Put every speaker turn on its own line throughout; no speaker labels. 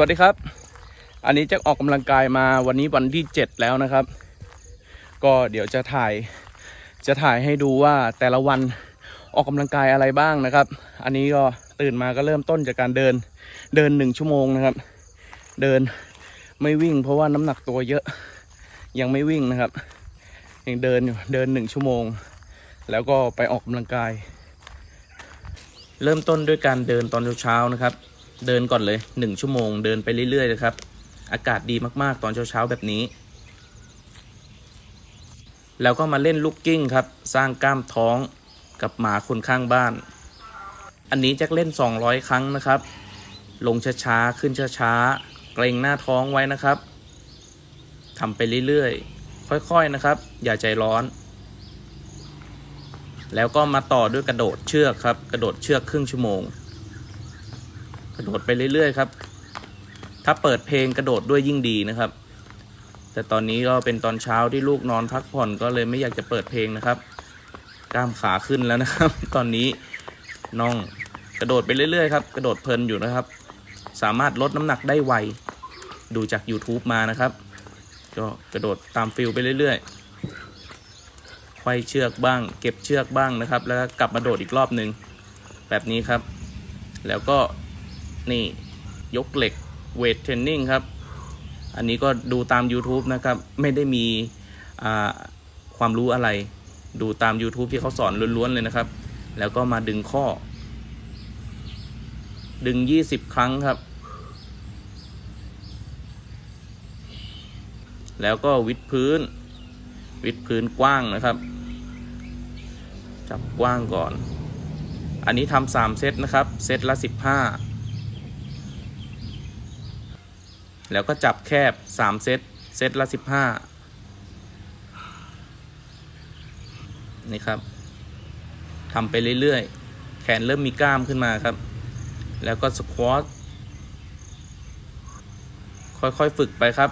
วัสดีครับ อันนี้จะออกกำลังกายมาวันนี้วันที่ 7 แล้วนะครับ ก็เดี๋ยวจะถ่ายจะถ่ายให้ดูว่าแต่ละวันออกกำลังกายอะไรบ้างนะครับ อันนี้ก็ตื่นมาก็เริ่มต้นจากการเดินเดินหนึ่งชั่วโมงนะครับ เดินไม่วิ่ง เพราะว่าน้ำหนักตัวเยอะยังไม่วิ่งนะครับยังเดินอยู่เดินหนึ่งชั่วโมง แล้วก็ไปออกกำลังกาย เริ่มต้นด้วยการเดินตอนเช้าๆนะครับ เดินก่อนเลยหนึ่งชั่วโมงเดินไปเรื่อยๆนะครับ อากาศดีมากๆ ตอนเช้าๆแบบนี้ แล้วก็มาเล่นลูกกิ้งครับ สร้างกล้ามท้องกับหมาคนข้างบ้าน อันนี้จ็คเล่น 200 ครั้งนะครับ ลงช้าๆ ขึ้นช้าๆ เกรงหน้าท้องไว้นะครับทำไปเรื่อยๆ ค่อยๆนะครับ อย่าใจร้อน แล้วก็มาต่อด้วยกระโดดเชือกครับ กระโดดเชือกครึ่งชั่วโมง กระโดดไปเรื่อยๆครับ ถ้าเปิดเพลงกระโดดด้วยยิ่งดีนะครับ แต่ตอนนี้ก็เป็นตอนเช้าที่ลูกนอนพักผ่อนก็เลยไม่อยากจะเปิดเพลงนะครับ กล้ามขาขึ้นแล้วนะครับ ตอนนี้น้องกระโดดไปเรื่อยๆครับ กระโดดเพลินอยู่นะครับ สามารถลดน้ำหนักได้ไว ดูจาก YouTube มานะครับ ก็กระโดดตามฟิลไปเรื่อยๆควายเชือกบ้าง เก็บเชือกบ้างนะครับ แล้วก็กลับมาโดดอีกรอบหนึ่งแบบนี้ครับ แล้วก็ นี่ ยกเหล็กเวทเทรนนิ่งครับ อันนี้ก็ดูตาม YouTube นะครับ ไม่ได้มีความรู้อะไร ดูตาม YouTube ที่เขาสอนล้วนๆเลยนะครับ แล้วก็มาดึงข้อ ดึง 20 ครั้งครับ แล้วก็วิดพื้น วิดพื้นกว้างนะครับ จับกว้างก่อน อันนี้ทำสามเซตนะครับ เซตละ 15 แล้วก็จับแคบสามเซต เซตละสิบห้านี่ครับทำไปเรื่อยๆ แขนเริ่มมีกล้ามขึ้นมาครับ แล้วก็สควอตค่อยๆ ฝึกไปครับ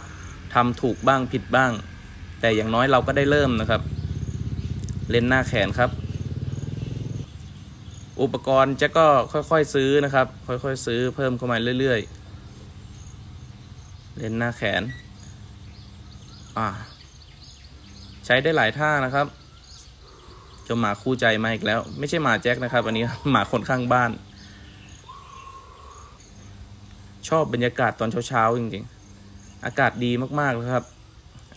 ทำถูกบ้างผิดบ้าง แต่อย่างน้อยเราก็ได้เริ่มนะครับ เล่นหน้าแขนครับ อุปกรณ์จ็คก็ค่อยๆซื้อนะครับ ค่อยๆ ซื้อเพิ่มเข้ามาเรื่อยๆ เล่นหน้าแขน อ่า ใช้ได้หลายท่านะครับจ้าหมาคู่ใจมาอีกแล้ว ไม่ใช่หมาแจ็คนะครับ อันนี้หมาคนข้างบ้าน ชอบบรรยากาศตอนเช้าๆจริงๆ อากาศดีมากๆเลยครับ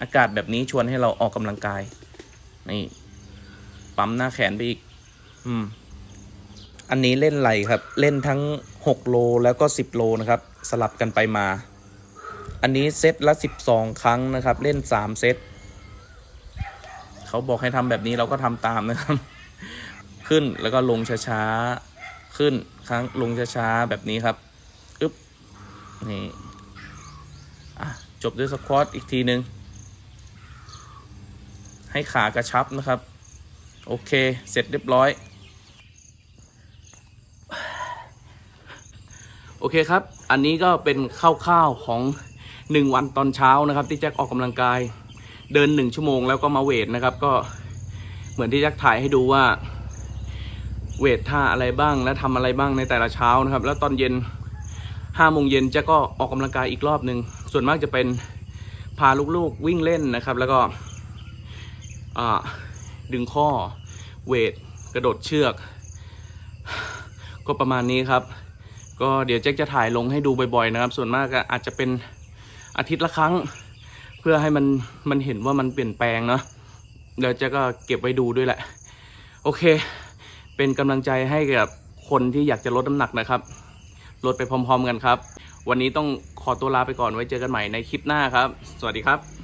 อากาศแบบนี้ชวนให้เราออกกำลังกาย นี่ ปั๊มหน้าแขนไปอีก อืม อันนี้เล่นไหลครับ เล่นทั้ง 6 โลแล้วก็ 10 โลนะครับ สลับกันไปมา อันนี้เซตละ 12 ครั้งนะครับ เล่น 3 เซตเขาบอกให้ทำแบบนี้เราก็ทำตามนะครับ ขึ้นแล้วก็ลงช้าๆ ขึ้นครั้งลงช้าๆ แบบนี้ครับอึ๊บนี่อะจบด้วยสควอตอีกทีหนึ่งให้ขากระชับนะครับ โอเค เสร็จเรียบร้อย โอเคครับ อันนี้ก็เป็นคร่าวๆของ หนึ่งวันตอนเช้านะครับ ที่แจ็คออกกำลังกาย เดินหนึ่งชั่วโมงแล้วก็มาเวทนะครับ ก็เหมือนที่แจ็คถ่ายให้ดูว่า เวทท่าอะไรบ้างและทำอะไรบ้างในแต่ละเช้านะครับ แล้วตอนเย็นห้าโมงเย็นแจ็คก็ออกกำลังกายอีกรอบหนึ่งส่วนมากจะเป็นพาลูกๆวิ่งเล่นนะครับ แล้วก็ดึงข้อเวทกระโดดเชือก ก็ประมาณนี้ครับ ก็เดี๋ยวแจ็คจะถ่ายลงให้ดูบ่อยๆนะครับ ส่วนมากอาจจะเป็น อาทิตย์ละครั้ง เพื่อให้มันมันเห็นว่ามันเปลี่ยนแปลงเนาะเดี๋ยวจะก็เก็บไว้ดูด้วยแหละ โอเค เป็นกำลังใจให้กับคนที่อยากจะลดน้ำหนักนะครับ ลดไปพร้อม ๆ กันครับ วันนี้ต้องขอตัวลาไปก่อนไว้เจอกันใหม่ในคลิปหน้าครับ สวัสดีครับ